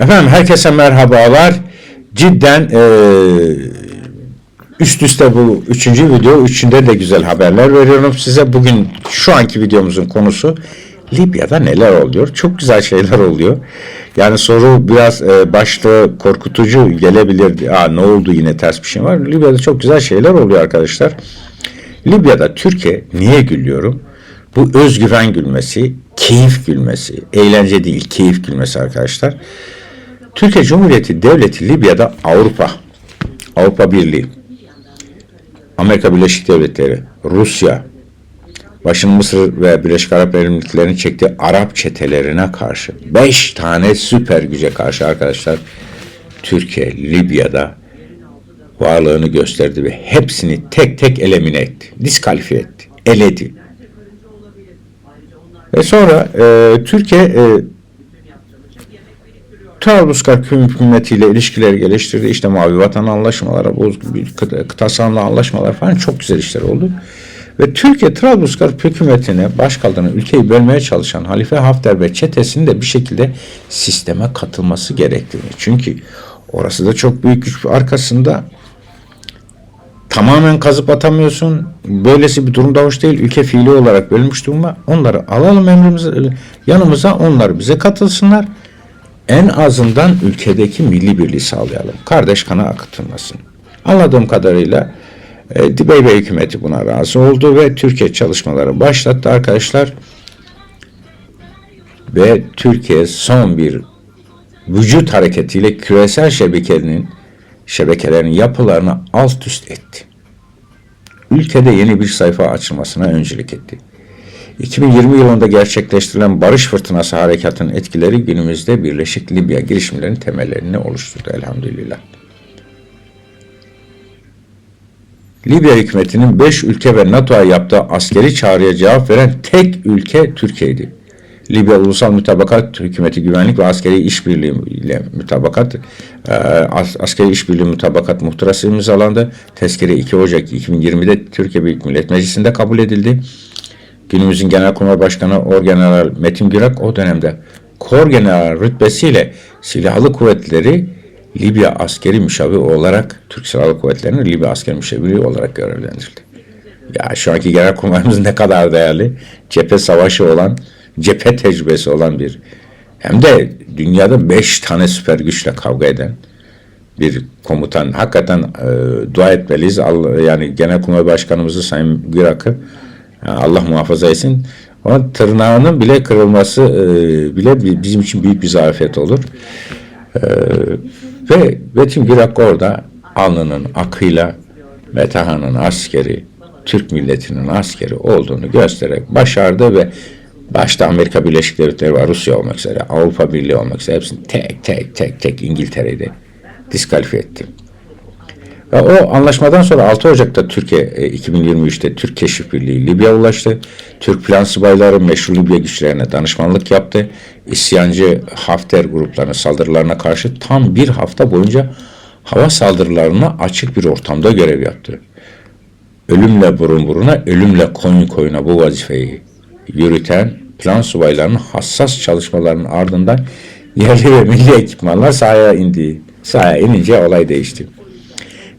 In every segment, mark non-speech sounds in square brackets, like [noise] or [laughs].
Efendim herkese merhabalar. Cidden eee, üst üste bu üçüncü video. Üçünde de güzel haberler veriyorum size. Bugün şu anki videomuzun konusu Libya'da neler oluyor? Çok güzel şeyler oluyor. Yani soru biraz e, başta korkutucu gelebilir. Aa, ne oldu yine ters bir şey var. Libya'da çok güzel şeyler oluyor arkadaşlar. Libya'da Türkiye niye gülüyorum? Bu özgüven gülmesi, keyif gülmesi, eğlence değil keyif gülmesi arkadaşlar. Türkiye Cumhuriyeti Devleti Libya'da Avrupa, Avrupa Birliği, Amerika Birleşik Devletleri, Rusya, başın Mısır ve Birleşik Arap Emirlikleri'nin çektiği Arap çetelerine karşı, beş tane süper güce karşı arkadaşlar, Türkiye Libya'da varlığını gösterdi ve hepsini tek tek elemine etti, diskalifiye etti, eledi. Ve sonra e, Türkiye e, Trablusgarp hükümetiyle ilişkileri geliştirdi. İşte Mavi Vatan anlaşmaları, bu kıta, kıta sahanlığı anlaşmalar falan çok güzel işler oldu. Ve Türkiye Trablusgarp hükümetine başkaldırını ülkeyi bölmeye çalışan Halife Hafter ve çetesinin de bir şekilde sisteme katılması gerektiğini. Çünkü orası da çok büyük güç arkasında tamamen kazıp atamıyorsun. Böylesi bir durumda hoş değil. Ülke fiili olarak bölmüş durumda. Onları alalım emrimize, yanımıza onlar bize katılsınlar. En azından ülkedeki milli birliği sağlayalım. Kardeş kanı akıtılmasın. Anladığım kadarıyla e, Dibeybe hükümeti buna razı oldu ve Türkiye çalışmaları başlattı arkadaşlar. Ve Türkiye son bir vücut hareketiyle küresel şebekenin şebekelerin yapılarını alt üst etti. Ülkede yeni bir sayfa açılmasına öncülük etti. 2020 yılında gerçekleştirilen Barış Fırtınası Harekatı'nın etkileri günümüzde Birleşik Libya girişimlerinin temellerini oluşturdu elhamdülillah. Libya hükümetinin 5 ülke ve NATO'ya yaptığı askeri çağrıya cevap veren tek ülke Türkiye'ydi. Libya Ulusal Mütabakat Hükümeti Güvenlik ve Askeri İşbirliği ile mütabakat e, as, askeri işbirliği mütabakat muhtırası imzalandı. Tezkere 2 Ocak 2020'de Türkiye Büyük Millet Meclisi'nde kabul edildi. Günümüzün Genelkurmay Başkanı Orgeneral Metin Gürak o dönemde Kor General rütbesiyle silahlı kuvvetleri Libya askeri müşavir olarak Türk Silahlı Kuvvetleri'nin Libya askeri müşaviri olarak görevlendirildi. Ya şu anki genelkurmayımız ne kadar değerli. Cephe savaşı olan, cephe tecrübesi olan bir hem de dünyada beş tane süper güçle kavga eden bir komutan. Hakikaten e, dua etmeliyiz. Allah, yani Genelkurmay Başkanımızı Sayın Gürak'ı Allah muhafaza etsin. Onun tırnağının bile kırılması e, bile bizim için büyük bir zarafet olur. E, ve Betim Gürak orada alnının akıyla Metahan'ın askeri, Türk milletinin askeri olduğunu göstererek başardı ve başta Amerika Birleşik Devletleri ve Rusya olmak üzere, Avrupa Birliği olmak üzere hepsini tek tek tek tek İngiltere'yi de diskalifiye etti. Ve o anlaşmadan sonra 6 Ocak'ta Türkiye e, 2023'te Türk Keşif Birliği Libya ulaştı. Türk plan subayları meşru Libya güçlerine danışmanlık yaptı. İsyancı Hafter gruplarının saldırılarına karşı tam bir hafta boyunca hava saldırılarına açık bir ortamda görev yaptı. Ölümle burun buruna, ölümle koyun koyuna bu vazifeyi yürüten plan subaylarının hassas çalışmalarının ardından yerli ve milli ekipmanlar sahaya indi. Sahaya inince olay değişti.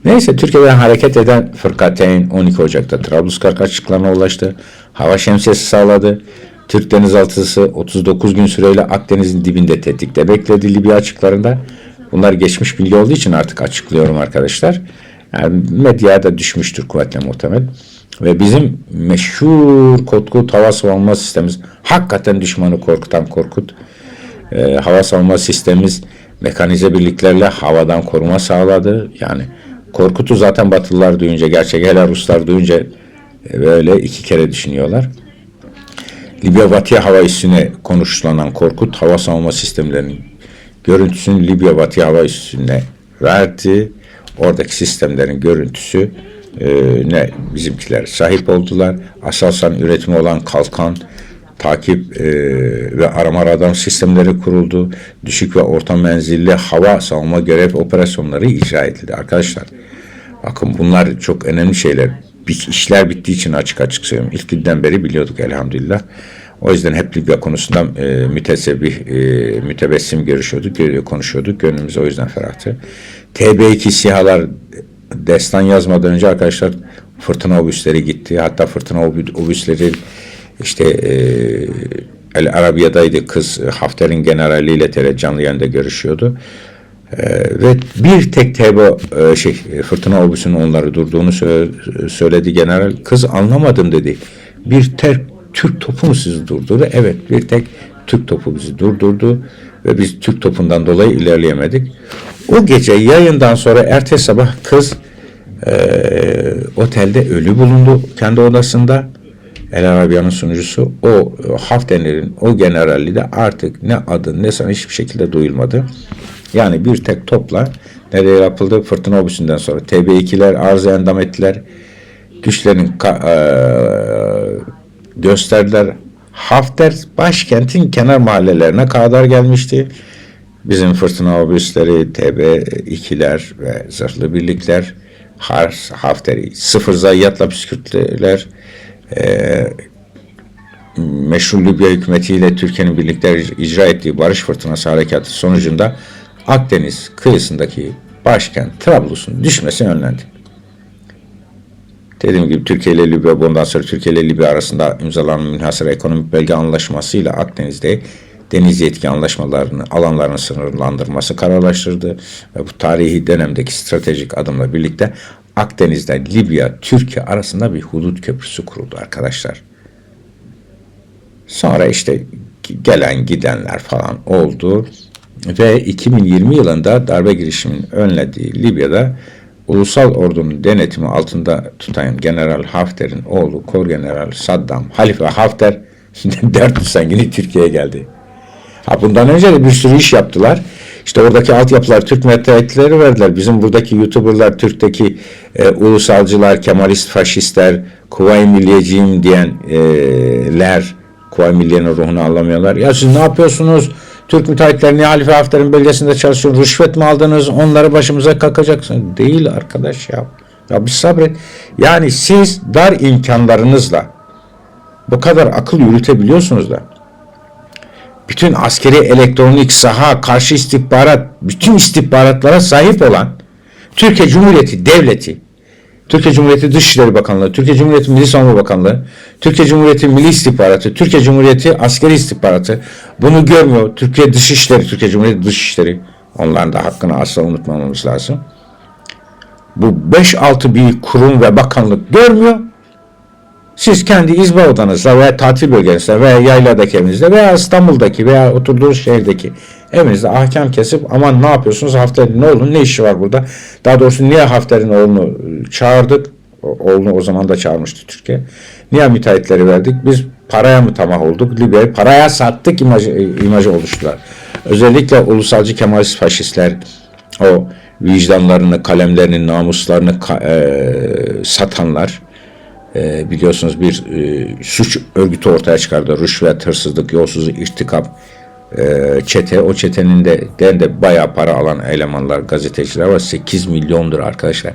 Neyse Türkiye'den hareket eden Fırkateyn 12 Ocak'ta Trablusgarp açıklarına ulaştı. Hava şemsiyesi sağladı. Türk denizaltısı 39 gün süreyle Akdeniz'in dibinde tetikte bekledi Libya açıklarında. Bunlar geçmiş bilgi olduğu için artık açıklıyorum arkadaşlar. Yani medyaya da düşmüştür kuvvetle muhtemel. Ve bizim meşhur Kotkut hava savunma sistemimiz hakikaten düşmanı korkutan Korkut. Ee, hava savunma sistemimiz mekanize birliklerle havadan koruma sağladı. Yani Korkut'u zaten Batılılar duyunca, gerçek hele Ruslar duyunca e, böyle iki kere düşünüyorlar. Libya Batıya hava üssüne konuşlanan Korkut hava savunma sistemlerinin görüntüsünü Libya Batıya hava üssüne verdi. Oradaki sistemlerin görüntüsü e, ne bizimkiler sahip oldular. Aselsan üretimi olan kalkan, takip e, ve arama radar sistemleri kuruldu. Düşük ve orta menzilli hava savunma görev operasyonları icra edildi. Arkadaşlar bakın bunlar çok önemli şeyler. İşler bittiği için açık açık söylüyorum. İlk günden beri biliyorduk elhamdülillah. O yüzden hep Libya konusunda e, mütesebbih, e, mütebessim görüşüyorduk, gö- konuşuyorduk. Gönlümüz o yüzden ferahtı. TB2 SİHA'lar destan yazmadan önce arkadaşlar fırtına obüsleri gitti. Hatta fırtına obü- obüsleri işte e, El Arabiya'daydı kız Hafter'in generaliyle tele canlı yayında görüşüyordu. Ee, ve bir tek TB e, şey e, fırtına obüsünün onları durduğunu sö- söyledi general. Kız anlamadım dedi. Bir tek Türk topu mu sizi durdurdu? Evet bir tek Türk topu bizi durdurdu ve biz Türk topundan dolayı ilerleyemedik. O gece yayından sonra ertesi sabah kız e, otelde ölü bulundu kendi odasında. El Arabiya'nın sunucusu o e, Hafter'in o generali de artık ne adı ne sana hiçbir şekilde duyulmadı. Yani bir tek topla nereye yapıldı? Fırtına obüsünden sonra TB2'ler arıza endam ettiler. Güçlerini ka- eee, gösterdiler. Hafter başkentin kenar mahallelerine kadar gelmişti. Bizim fırtına obüsleri, TB2'ler ve zırhlı birlikler Hars, Hafter'i sıfır zayiatla püskürttüler. Eee meşru Libya hükümetiyle Türkiye'nin birlikte icra ettiği barış fırtınası harekatı sonucunda Akdeniz kıyısındaki başkent Trablus'un düşmesi önlendi. Dediğim gibi Türkiye ile Libya bundan sonra Türkiye ile Libya arasında imzalanan münhasır ekonomik belge anlaşmasıyla Akdeniz'de deniz yetki anlaşmalarını, alanlarını sınırlandırması kararlaştırdı ve bu tarihi dönemdeki stratejik adımla birlikte Akdeniz'de Libya, Türkiye arasında bir hudut köprüsü kuruldu arkadaşlar. Sonra işte gelen gidenler falan oldu ve 2020 yılında darbe girişiminin önlediği Libya'da ulusal ordunun denetimi altında tutan General Hafter'in oğlu Kor General Saddam Halife Hafter [laughs] 400 sengini Türkiye'ye geldi. Ha bundan önce de bir sürü iş yaptılar. İşte oradaki altyapılar Türk metrayetleri verdiler. Bizim buradaki YouTuber'lar, Türk'teki e, ulusalcılar, Kemalist, faşistler, Kuvayi Milliyeciyim diyenler, Kuvayi Milliye'nin ruhunu anlamıyorlar. Ya siz ne yapıyorsunuz? Türk müteahhitler niye Halife Hafter'in bölgesinde çalışıyor? Rüşvet mi aldınız? Onları başımıza kakacaksın. Değil arkadaş ya. Ya bir sabret. Yani siz dar imkanlarınızla bu kadar akıl yürütebiliyorsunuz da bütün askeri elektronik saha, karşı istihbarat, bütün istihbaratlara sahip olan Türkiye Cumhuriyeti Devleti, Türkiye Cumhuriyeti Dışişleri Bakanlığı, Türkiye Cumhuriyeti Milli Savunma Bakanlığı, Türkiye Cumhuriyeti Milli İstihbaratı, Türkiye Cumhuriyeti Askeri İstihbaratı bunu görmüyor. Türkiye Dışişleri, Türkiye Cumhuriyeti Dışişleri onların da hakkını asla unutmamamız lazım. Bu 5-6 bir kurum ve bakanlık görmüyor. Siz kendi izbe odanızda veya tatil bölgenizde veya yayladaki evinizde veya İstanbul'daki veya oturduğunuz şehirdeki evinizde ahkam kesip aman ne yapıyorsunuz Hafter'in oğlunun ne işi var burada? Daha doğrusu niye Hafter'in oğlunu çağırdık? Oğlunu o zaman da çağırmıştı Türkiye. Niye müteahhitleri verdik? Biz paraya mı tamah olduk? Libya'yı paraya sattık imajı, imajı oluştular. Özellikle ulusalcı Kemalist faşistler o vicdanlarını, kalemlerini, namuslarını e, satanlar e, biliyorsunuz bir e, suç örgütü ortaya çıkardı. Rüşvet, hırsızlık, yolsuzluk, irtikap e, çete. O çetenin de, den de bayağı para alan elemanlar, gazeteciler var. 8 milyondur arkadaşlar.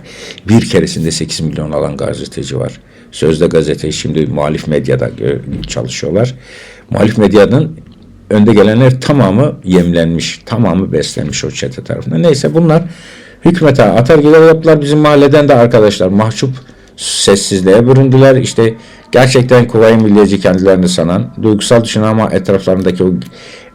Bir keresinde 8 milyon alan gazeteci var. Sözde gazete şimdi muhalif medyada e, çalışıyorlar. Muhalif medyanın önde gelenler tamamı yemlenmiş, tamamı beslenmiş o çete tarafından. Neyse bunlar hükümete atar gider yaptılar. Bizim mahalleden de arkadaşlar mahcup sessizliğe büründüler. İşte gerçekten Kuvayi Milliyeci kendilerini sanan, duygusal düşünen ama etraflarındaki o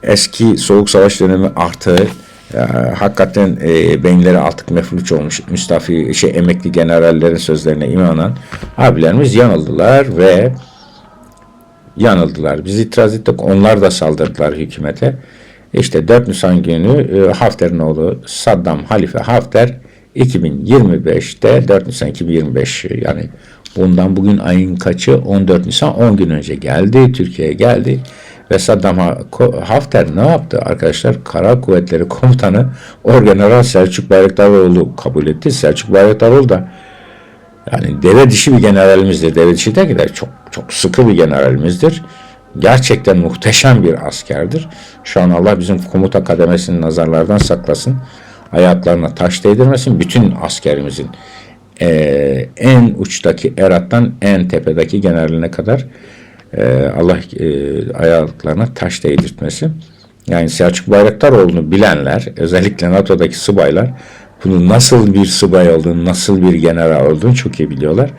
eski soğuk savaş dönemi artığı e, hakikaten e, beyinleri artık mefluç olmuş müstafi şey emekli generallerin sözlerine inanan abilerimiz yanıldılar ve yanıldılar. Biz itiraz ettik. Onlar da saldırdılar hükümete. İşte 4 Nisan günü e, Hafter'in oğlu Saddam Halife Hafter 2025'te 4 Nisan 2025 yani bundan bugün ayın kaçı 14 Nisan 10 gün önce geldi Türkiye'ye geldi ve Saddam Hafter ne yaptı arkadaşlar Kara Kuvvetleri Komutanı Orgeneral Selçuk Bayraktaroğlu kabul etti Selçuk Bayraktaroğlu da yani deve dişi bir generalimizdir. Deve dişi de gider çok çok sıkı bir generalimizdir. Gerçekten muhteşem bir askerdir. Şu an Allah bizim komuta kademesini nazarlardan saklasın. Ayaklarına taş değdirmesin. Bütün askerimizin eee, en uçtaki erattan en tepedeki generaline kadar e, Allah e, ayaklarına taş değdirtmesi. Yani Selçuk Bayraktaroğlu'nu bilenler, özellikle NATO'daki subaylar bunun nasıl bir subay olduğunu, nasıl bir general olduğunu çok iyi biliyorlar.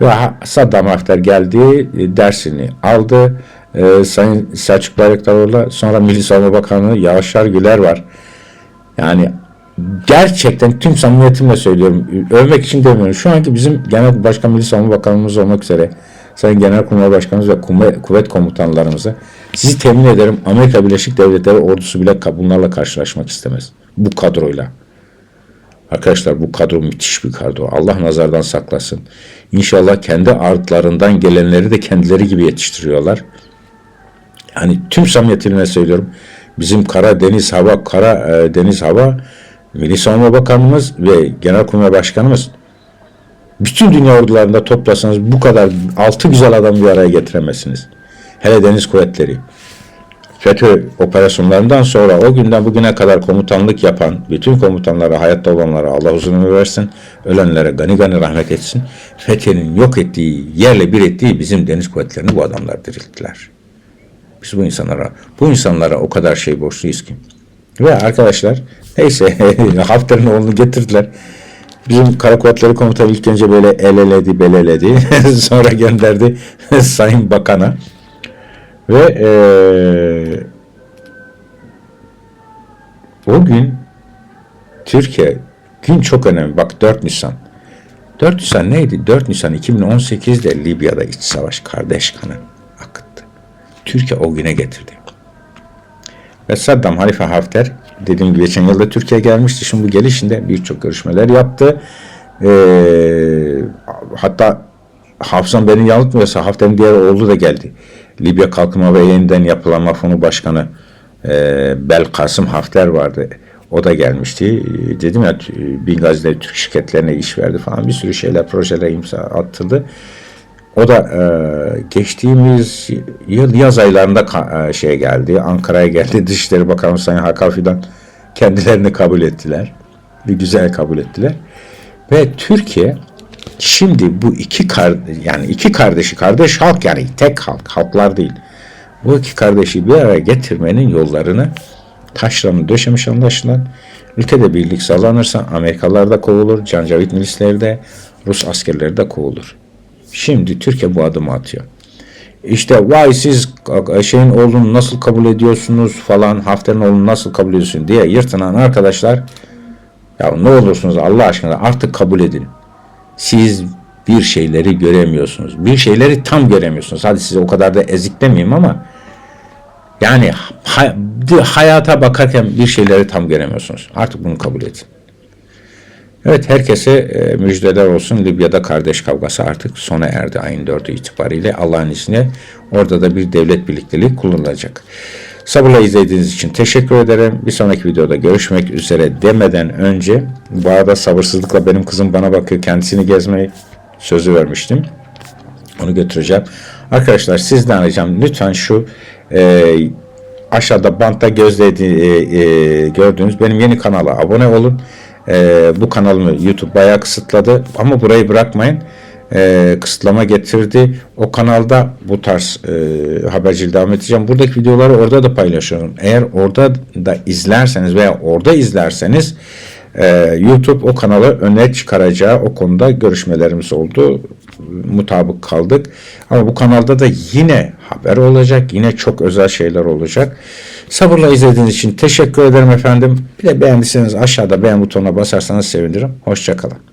Ve Saddam Hafter geldi, e, dersini aldı. E, Sayın Selçuk Bayraktaroğlu, sonra Milli Savunma Bakanı Yaşar Güler var. Yani gerçekten tüm samimiyetimle söylüyorum. Övmek için demiyorum. Şu anki bizim Genel Başkan Milli Savunma Bakanımız olmak üzere Sayın Genelkurmay Başkanımız ve kuvvet komutanlarımıza sizi temin ederim Amerika Birleşik Devletleri ordusu bile bunlarla karşılaşmak istemez. Bu kadroyla. Arkadaşlar bu kadro müthiş bir kadro. Allah nazardan saklasın. İnşallah kendi artlarından gelenleri de kendileri gibi yetiştiriyorlar. Yani tüm samimiyetimle söylüyorum. Bizim kara deniz hava kara e, hava Milli Savunma Bakanımız ve Genelkurmay Başkanımız bütün dünya ordularında toplasanız bu kadar altı güzel adamı bir araya getiremezsiniz. Hele deniz kuvvetleri. FETÖ operasyonlarından sonra o günden bugüne kadar komutanlık yapan bütün komutanlara, hayatta olanlara Allah uzun ömür versin, ölenlere gani gani rahmet etsin. FETÖ'nün yok ettiği, yerle bir ettiği bizim deniz kuvvetlerini bu adamlar dirilttiler. Biz bu insanlara, bu insanlara o kadar şey borçluyuz ki. Ve arkadaşlar neyse [laughs] Hafter'in oğlunu getirdiler. Bizim Kara Kuvvetleri Komutanı ilk önce böyle el eledi, beleledi. [laughs] Sonra gönderdi [laughs] Sayın Bakan'a. Ve eee o gün Türkiye gün çok önemli. Bak 4 Nisan. 4 Nisan neydi? 4 Nisan 2018'de Libya'da iç savaş kardeş kanı akıttı. Türkiye o güne getirdi. Ve Saddam Halife Hafter dediğim gibi geçen yılda Türkiye gelmişti. Şimdi bu gelişinde birçok görüşmeler yaptı. Ee, hatta Hafızam beni yanıltmıyorsa Hafter'in diğer oğlu da geldi. Libya Kalkınma ve Yeniden Yapılanma Fonu Başkanı e, Bel Kasım Hafter vardı. O da gelmişti. E, Dedim ya Bingazi'de Türk şirketlerine iş verdi falan bir sürü şeyler, projeler imza attırdı. O da e, geçtiğimiz yıl yaz aylarında e, şeye geldi. Ankara'ya geldi. [laughs] Dışişleri Bakanı Sayın Hakan Fidan kendilerini kabul ettiler. Bir güzel kabul ettiler. Ve Türkiye şimdi bu iki kar yani iki kardeşi kardeş halk yani tek halk halklar değil. Bu iki kardeşi bir araya getirmenin yollarını taşlarını döşemiş anlaşılan. Ülkede birlik sağlanırsa Amerikalılar da kovulur, Cancavit milisleri de, Rus askerleri de kovulur. Şimdi Türkiye bu adımı atıyor. İşte vay siz şeyin oğlunu nasıl kabul ediyorsunuz falan Hafter'in oğlunu nasıl kabul ediyorsun diye yırtınan arkadaşlar ya ne olursunuz Allah aşkına artık kabul edin. Siz bir şeyleri göremiyorsunuz. Bir şeyleri tam göremiyorsunuz. Hadi size o kadar da eziklemeyeyim ama yani hay- hayata bakarken bir şeyleri tam göremiyorsunuz. Artık bunu kabul edin. Evet herkese e, müjdeler olsun. Libya'da kardeş kavgası artık sona erdi ayın 4'ü itibariyle. Allah'ın izniyle orada da bir devlet birlikteliği kullanılacak. Sabırla izlediğiniz için teşekkür ederim. Bir sonraki videoda görüşmek üzere demeden önce bu arada sabırsızlıkla benim kızım bana bakıyor. Kendisini gezmeyi sözü vermiştim. Onu götüreceğim. Arkadaşlar sizden ricam lütfen şu e, aşağıda bantta gözledi, e, e, gördüğünüz benim yeni kanala abone olun. E, bu kanalımı YouTube bayağı kısıtladı ama burayı bırakmayın. E, kısıtlama getirdi. O kanalda bu tarz e, habercilik devam edeceğim. Buradaki videoları orada da paylaşıyorum. Eğer orada da izlerseniz veya orada izlerseniz e, YouTube o kanalı öne çıkaracağı o konuda görüşmelerimiz oldu. Mutabık kaldık. Ama bu kanalda da yine haber olacak. Yine çok özel şeyler olacak. Sabırla izlediğiniz için teşekkür ederim efendim. Bir de beğendiyseniz aşağıda beğen butonuna basarsanız sevinirim. Hoşçakalın.